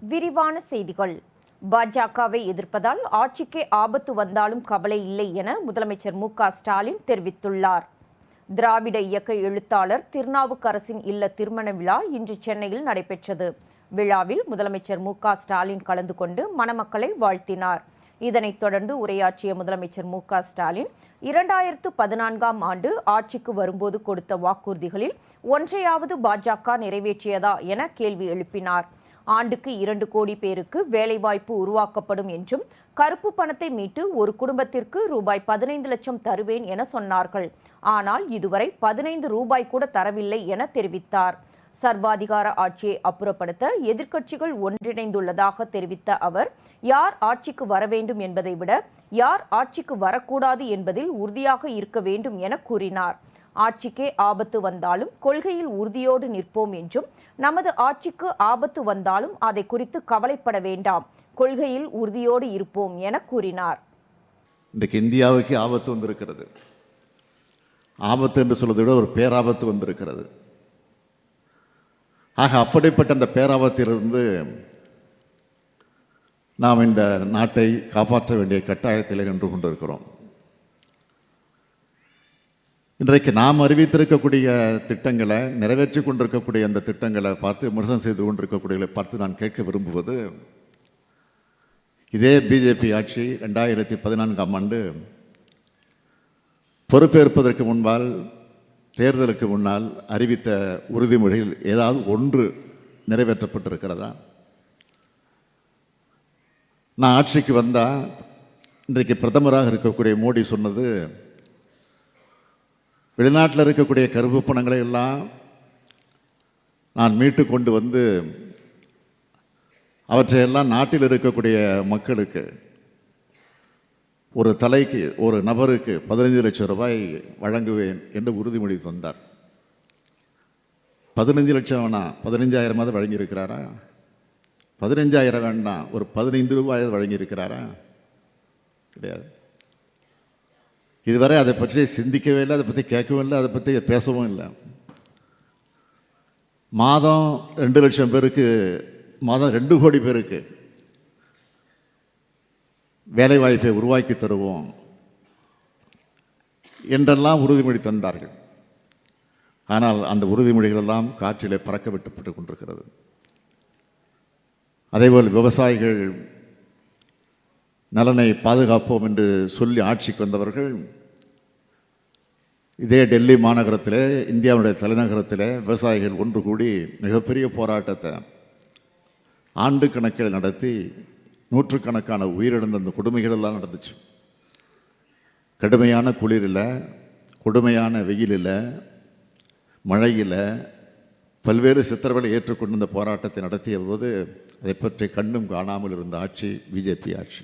விரிவான செய்திகள். பாஜகவை எதிர்ப்பதால் ஆட்சிக்கே ஆபத்து வந்தாலும் கவலை இல்லை என முதலமைச்சர் மு ஸ்டாலின் தெரிவித்துள்ளார். திராவிட இயக்க எழுத்தாளர் திருநாவுக்கரசின் இல்ல திருமண விழா இன்று சென்னையில் நடைபெற்றது. விழாவில் முதலமைச்சர் மு க ஸ்டாலின் கலந்து கொண்டு மணமக்களை வாழ்த்தினார். இதனைத் தொடர்ந்து உரையாற்றிய முதலமைச்சர் மு ஸ்டாலின் இரண்டாயிரத்து பதினான்காம் ஆண்டு ஆட்சிக்கு வரும்போது கொடுத்த வாக்குறுதிகளில் ஒன்றையாவது பாஜக நிறைவேற்றியதா என கேள்வி எழுப்பினார். ஆண்டுக்கு இரண்டு கோடி பேருக்கு வேலைவாய்ப்பு உருவாக்கப்படும் என்றும் கருப்பு பணத்தை மீட்டு ஒரு குடும்பத்திற்கு ரூபாய் பதினைந்து லட்சம் தருவேன் என சொன்னார்கள். ஆனால் இதுவரை பதினைந்து ரூபாய் கூட தரவில்லை என தெரிவித்தார். சர்வாதிகார ஆட்சியை அப்புறப்படுத்த எதிர்க்கட்சிகள் ஒன்றிணைந்துள்ளதாக தெரிவித்த அவர் யார் ஆட்சிக்கு வர வேண்டும் என்பதை விட யார் ஆட்சிக்கு வரக்கூடாது என்பதில் உறுதியாக இருக்க வேண்டும் என கூறினார். ஆட்சிக்கே ஆபத்து வந்தாலும் கொள்கையில் உறுதியோடு நிற்போம் என்றும் நமது ஆட்சிக்கு ஆபத்து வந்தாலும் அதை குறித்து கவலைப்பட வேண்டாம் கொள்கையில் உறுதியோடு இருப்போம் என கூறினார். இன்றைக்கு இந்தியாவுக்கு ஆபத்து வந்திருக்கிறது. ஆபத்து என்று சொல்வதை விட ஒரு பேராபத்து வந்திருக்கிறது. ஆக அப்படிப்பட்ட அந்த பேராபத்திலிருந்து நாம் இந்த நாட்டை காப்பாற்ற வேண்டிய கட்டாயத்தில் நின்று கொண்டிருக்கிறோம். இன்றைக்கு நாம் அறிவித்திருக்கக்கூடிய திட்டங்களை நிறைவேற்றி கொண்டிருக்கக்கூடிய அந்த திட்டங்களை பார்த்து விமர்சனம் செய்து கொண்டிருக்கக்கூடியதை பார்த்து நான் கேட்க விரும்புவது இதே பிஜேபி ஆட்சி ரெண்டாயிரத்தி பதினான்காம் ஆண்டு பொறுப்பேற்பதற்கு முன்பால் தேர்தலுக்கு முன்னால் அறிவித்த உறுதிமொழியில் ஏதாவது ஒன்று நிறைவேற்றப்பட்டிருக்கிறதா? நான் ஆட்சிக்கு வந்தால் இன்றைக்கு பிரதமராக இருக்கக்கூடிய மோடி சொன்னது வெளிநாட்டில் இருக்கக்கூடிய கருப்பு பணங்களை எல்லாம் நான் மீட்டு கொண்டு வந்து அவற்றையெல்லாம் நாட்டில் இருக்கக்கூடிய மக்களுக்கு ஒரு தலைக்கு ஒரு நபருக்கு பதினைஞ்சு லட்சம் ரூபாய் வழங்குவேன் என்று உறுதிமொழி தந்தார். பதினஞ்சு லட்சம் வேணாம் பதினஞ்சாயிரமாவது வழங்கியிருக்கிறாரா? பதினஞ்சாயிரம் வேண்டாம் ஒரு பதினைந்து ரூபாயாவது வழங்கியிருக்கிறாரா? கிடையாது. இதுவரை அதை பற்றி சிந்திக்கவே இல்லை அதை பற்றி கேட்கவும் இல்லை அதை பற்றி பேசவும் இல்லை. மாதம் ரெண்டு லட்சம் பேருக்கு மாதம் ரெண்டு கோடி பேருக்கு வேலைவாய்ப்பை உருவாக்கி தருவோம் என்றெல்லாம் உறுதிமொழி தந்தார்கள். ஆனால் அந்த உறுதிமொழிகளெல்லாம் காற்றிலே பறக்க விட்டுப்பட்டு கொண்டிருக்கிறது. அதேபோல் விவசாயிகள் நலனை பாதுகாப்போம் என்று சொல்லி ஆட்சிக்கு வந்தவர்கள் இதே டெல்லி மாநகரத்தில் இந்தியாவுடைய தலைநகரத்தில் விவசாயிகள் ஒன்று கூடி மிகப்பெரிய போராட்டத்தை ஆண்டு கணக்கில் நடத்தி நூற்றுக்கணக்கான உயிரிழந்த அந்த கொடுமைகள் எல்லாம் நடந்துச்சு. கடுமையான குளிரில் கொடுமையான வெயிலில் மழையில் பல்வேறு சித்திரவலை ஏற்றுக்கொண்டு இந்த போராட்டத்தை நடத்திய போது அதை பற்றி கண்ணும் காணாமல் இருந்த ஆட்சி பிஜேபி ஆட்சி.